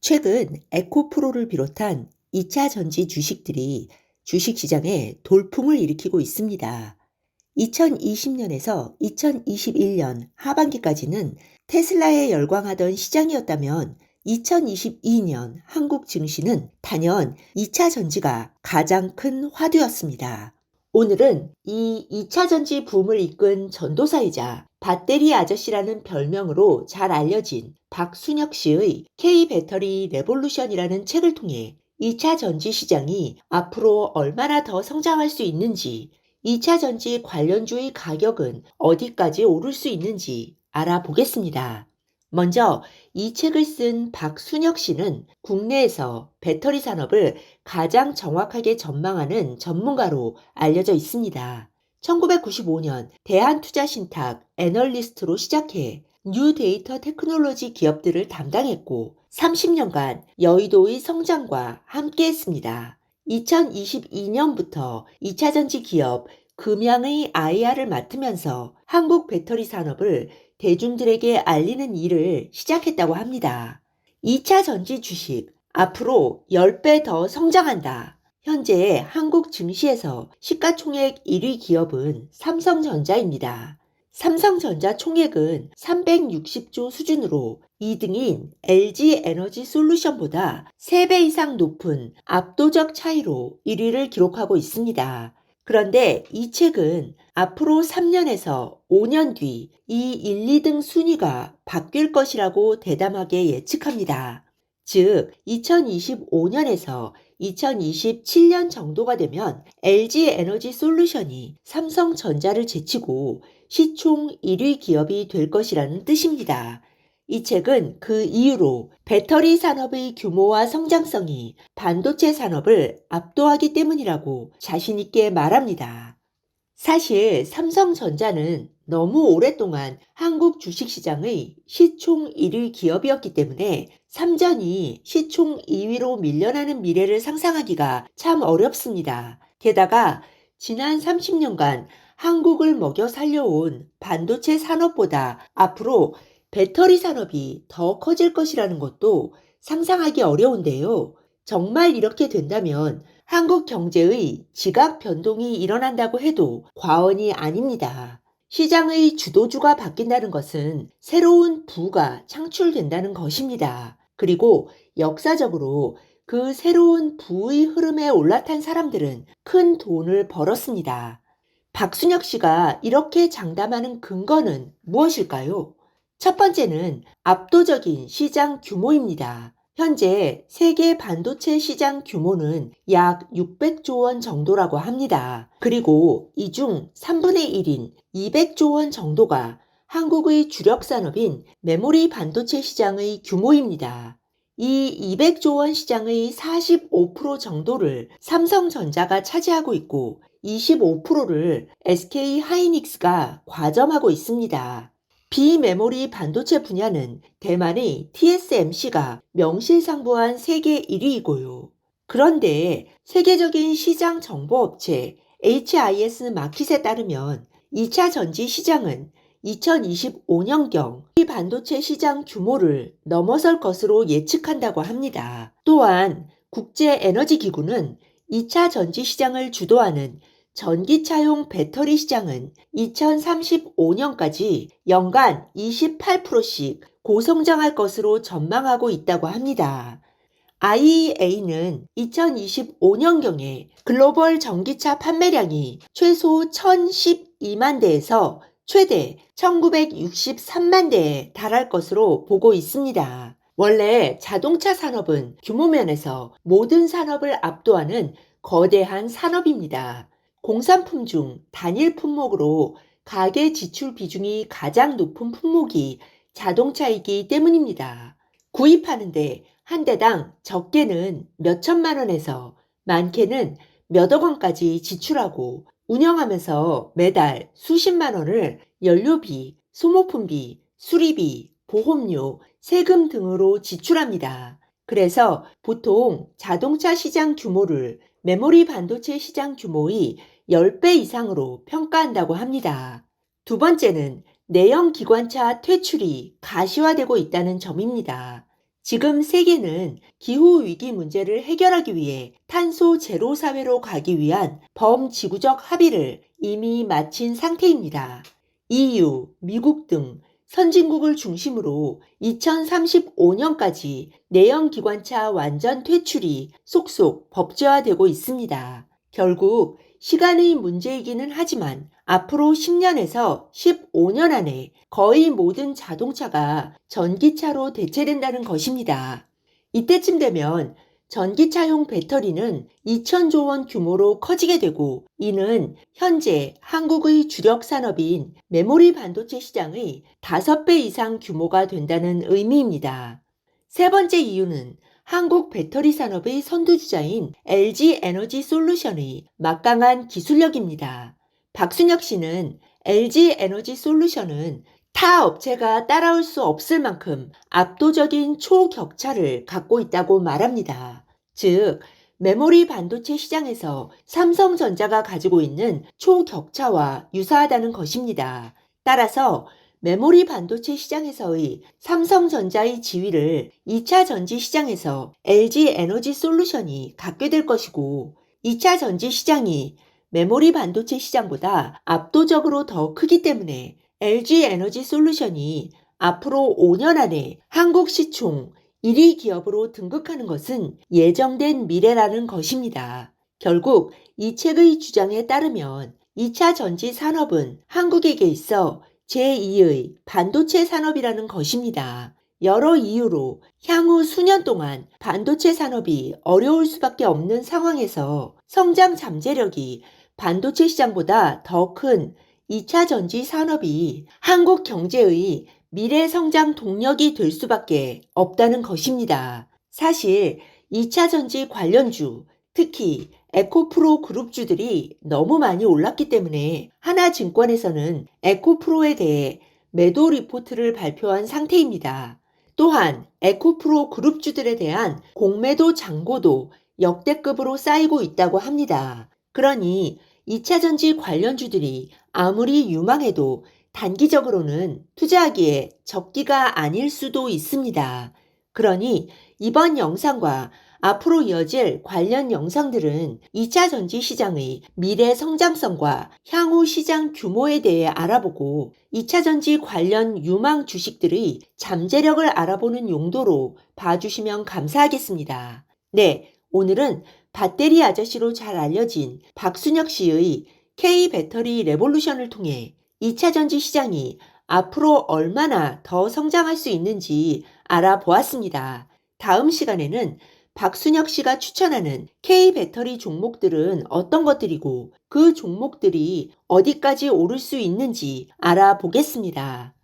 최근 에코프로를 비롯한 2차 전지 주식들이 주식시장에 돌풍을 일으키고 있습니다. 2020년에서 2021년 하반기까지는 테슬라에 열광하던 시장이었다면 2022년 한국 증시는 단연 2차 전지가 가장 큰 화두였습니다. 오늘은 이 2차 전지 붐을 이끈 전도사이자 배터리 아저씨라는 별명으로 잘 알려진 박순혁 씨의 K-배터리 레볼루션이라는 책을 통해 2차 전지 시장이 앞으로 얼마나 더 성장할 수 있는지, 2차 전지 관련주의 가격은 어디까지 오를 수 있는지 알아보겠습니다. 먼저 이 책을 쓴 박순혁 씨는 국내에서 배터리 산업을 가장 정확하게 전망하는 전문가로 알려져 있습니다. 1995년 대한투자신탁 애널리스트로 시작해 뉴데이터 테크놀로지 기업들을 담당했고 30년간 여의도의 성장과 함께했습니다. 2022년부터 2차전지 기업 금양의 IR을 맡으면서 한국 배터리 산업을 대중들에게 알리는 일을 시작했다고 합니다. 2차 전지 주식 앞으로 10배 더 성장한다. 현재 한국 증시에서 시가총액 1위 기업은 삼성전자입니다. 삼성전자 총액은 360조 수준으로 2등인 LG 에너지 솔루션보다 3배 이상 높은 압도적 차이로 1위를 기록하고 있습니다. 그런데 이 책은 앞으로 3년에서 5년 뒤 이 1, 2등 순위가 바뀔 것이라고 대담하게 예측합니다. 즉, 2025년에서 2027년 정도가 되면 LG 에너지 솔루션이 삼성전자를 제치고 시총 1위 기업이 될 것이라는 뜻입니다. 이 책은 그 이유로 배터리 산업의 규모와 성장성이 반도체 산업을 압도하기 때문이라고 자신있게 말합니다. 사실 삼성전자는 너무 오랫동안 한국 주식시장의 시총 1위 기업이었기 때문에 삼전이 시총 2위로 밀려나는 미래를 상상하기가 참 어렵습니다. 게다가 지난 30년간 한국을 먹여 살려온 반도체 산업보다 앞으로 배터리 산업이 더 커질 것이라는 것도 상상하기 어려운데요. 정말 이렇게 된다면 한국 경제의 지각 변동이 일어난다고 해도 과언이 아닙니다. 시장의 주도주가 바뀐다는 것은 새로운 부가 창출된다는 것입니다. 그리고 역사적으로 그 새로운 부의 흐름에 올라탄 사람들은 큰 돈을 벌었습니다. 박순혁 씨가 이렇게 장담하는 근거는 무엇일까요? 첫 번째는 압도적인 시장 규모입니다. 현재 세계 반도체 시장 규모는 약 600조 원 정도라고 합니다. 그리고 이 중 3분의 1인 200조 원 정도가 한국의 주력 산업인 메모리 반도체 시장의 규모입니다. 이 200조 원 시장의 45% 정도를 삼성전자가 차지하고 있고 25%를 SK 하이닉스가 과점하고 있습니다. 비메모리 반도체 분야는 대만의 TSMC가 명실상부한 세계 1위이고요. 그런데 세계적인 시장 정보업체 HIS 마켓에 따르면 2차 전지 시장은 2025년경 반도체 시장 규모를 넘어설 것으로 예측한다고 합니다. 또한 국제에너지기구는 2차 전지 시장을 주도하는 전기차용 배터리 시장은 2035년까지 연간 28%씩 고성장할 것으로 전망하고 있다고 합니다. IEA는 2025년경에 글로벌 전기차 판매량이 최소 1012만 대에서 최대 1963만 대에 달할 것으로 보고 있습니다. 원래 자동차 산업은 규모 면에서 모든 산업을 압도하는 거대한 산업입니다. 공산품 중 단일 품목으로 가계 지출 비중이 가장 높은 품목이 자동차이기 때문입니다. 구입하는데 한 대당 적게는 몇 천만 원에서 많게는 몇억 원까지 지출하고 운영하면서 매달 수십만 원을 연료비, 소모품비, 수리비, 보험료, 세금 등으로 지출합니다. 그래서 보통 자동차 시장 규모를 메모리 반도체 시장 규모의 10배 이상으로 평가한다고 합니다. 두 번째는 내연 기관차 퇴출이 가시화되고 있다는 점입니다. 지금 세계는 기후 위기 문제를 해결하기 위해 탄소 제로 사회로 가기 위한 범지구적 합의를 이미 마친 상태입니다. EU, 미국 등 선진국을 중심으로 2035년까지 내연 기관차 완전 퇴출이 속속 법제화되고 있습니다. 결국 시간의 문제이기는 하지만 앞으로 10년에서 15년 안에 거의 모든 자동차가 전기차로 대체된다는 것입니다. 이때쯤 되면 전기차용 배터리는 2천조 원 규모로 커지게 되고 이는 현재 한국의 주력 산업인 메모리 반도체 시장의 5배 이상 규모가 된다는 의미입니다. 세 번째 이유는 한국 배터리 산업의 선두주자인 LG 에너지 솔루션의 막강한 기술력입니다. 박순혁 씨는 LG 에너지 솔루션은 타 업체가 따라올 수 없을 만큼 압도적인 초격차를 갖고 있다고 말합니다. 즉, 메모리 반도체 시장에서 삼성전자가 가지고 있는 초격차와 유사하다는 것입니다. 따라서 메모리 반도체 시장에서의 삼성전자의 지위를 2차 전지 시장에서 LG 에너지 솔루션이 갖게 될 것이고 2차 전지 시장이 메모리 반도체 시장보다 압도적으로 더 크기 때문에 LG 에너지 솔루션이 앞으로 5년 안에 한국 시총 1위 기업으로 등극하는 것은 예정된 미래라는 것입니다. 결국 이 책의 주장에 따르면 2차 전지 산업은 한국에게 있어 제2의 반도체 산업이라는 것입니다. 여러 이유로 향후 수년 동안 반도체 산업이 어려울 수밖에 없는 상황에서 성장 잠재력이 반도체 시장보다 더 큰 2차 전지 산업이 한국 경제의 미래 성장 동력이 될 수밖에 없다는 것입니다. 사실 2차 전지 관련주, 특히 에코프로 그룹주들이 너무 많이 올랐기 때문에 하나증권에서는 에코프로에 대해 매도 리포트를 발표한 상태입니다. 또한 에코프로 그룹주들에 대한 공매도 잔고도 역대급으로 쌓이고 있다고 합니다. 그러니 2차 전지 관련주들이 아무리 유망해도 단기적으로는 투자하기에 적기가 아닐 수도 있습니다. 그러니 이번 영상과 앞으로 이어질 관련 영상들은 2차 전지 시장의 미래 성장성과 향후 시장 규모에 대해 알아보고 2차 전지 관련 유망 주식들의 잠재력을 알아보는 용도로 봐주시면 감사하겠습니다. 네, 오늘은 배터리 아저씨로 잘 알려진 박순혁 씨의 K 배터리 레볼루션을 통해 2차 전지 시장이 앞으로 얼마나 더 성장할 수 있는지 알아보았습니다. 다음 시간에는 박순혁 씨가 추천하는 K 배터리 종목들은 어떤 것들이고 그 종목들이 어디까지 오를 수 있는지 알아보겠습니다.